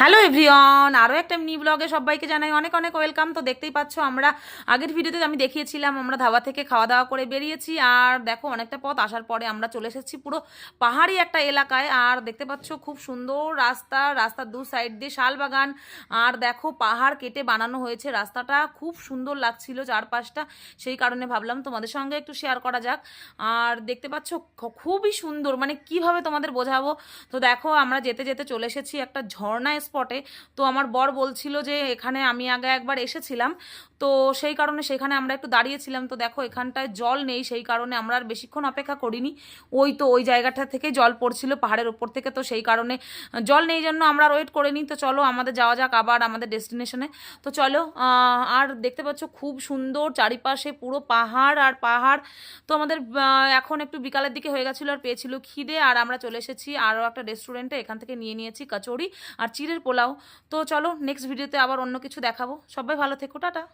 Hello everyone আরও একটা mini ব্লগে সবাইকে জানাই অনেক অনেক ওয়েলকাম। তো দেখতেই পাচ্ছ, আমরা আগের ভিডিওতে আমি দেখিয়েছিলাম, আমরা ধাবা থেকে খাওয়া দাওয়া করে বেরিয়েছি। আর দেখো, অনেকটা পথ আসার পরে আমরা চলে এসেছি পুরো পাহাড়ি একটা এলাকায়। আর দেখতে পাচ্ছ, খুব সুন্দর রাস্তা, রাস্তার দু সাইড দিয়ে শালবাগান আর দেখো, পাহাড় কেটে বানানো হয়েছে রাস্তাটা। খুব সুন্দর লাগছিল চারপাশটা, সেই কারণে ভাবলাম তোমাদের সঙ্গে একটু শেয়ার করা যাক। আর দেখতে পাচ্ছ খুবই সুন্দর মানে কীভাবে তোমাদের বোঝাবো? তো দেখো, আমরা যেতে যেতে চলে এসেছি একটা ঝর্ণা স্পটে তো আমার বর বলছিল যে এখানে আমি আগে একবার এসেছিলাম। তো সেই কারণে সেখানে আমরা একটু দাঁড়িয়েছিলাম। তো দেখো, এখানটায় জল নেই, সেই কারণে আমরা আর বেশিক্ষণ অপেক্ষা করিনি। ওই তো ওই জায়গাটা থেকে জল পড়ছিল পাহাড়ের ওপর থেকে, তো সেই কারণে জল নেই জন্য আমরা ওয়েট করিনি। তো চলো, আমাদের যাওয়া যাক আবার আমাদের ডেস্টিনেশনে তো চলো আর দেখতে পাচ্ছ খুব সুন্দর চারিপাশে পুরো পাহাড় আর পাহাড়। তো আমাদের এখন একটু বিকালের দিকে হয়ে গেছিল আর পেয়েছিল খিদে। আর আমরা চলে এসেছি আরও একটা রেস্টুরেন্টে এখান থেকে নিয়ে নিয়েছি কচুরি আর চিড়ের পোলাও। তো চলো নেক্সট ভিডিওতে আবার অন্য কিছু দেখাবো। সবাই ভালো থেকো, টাটা।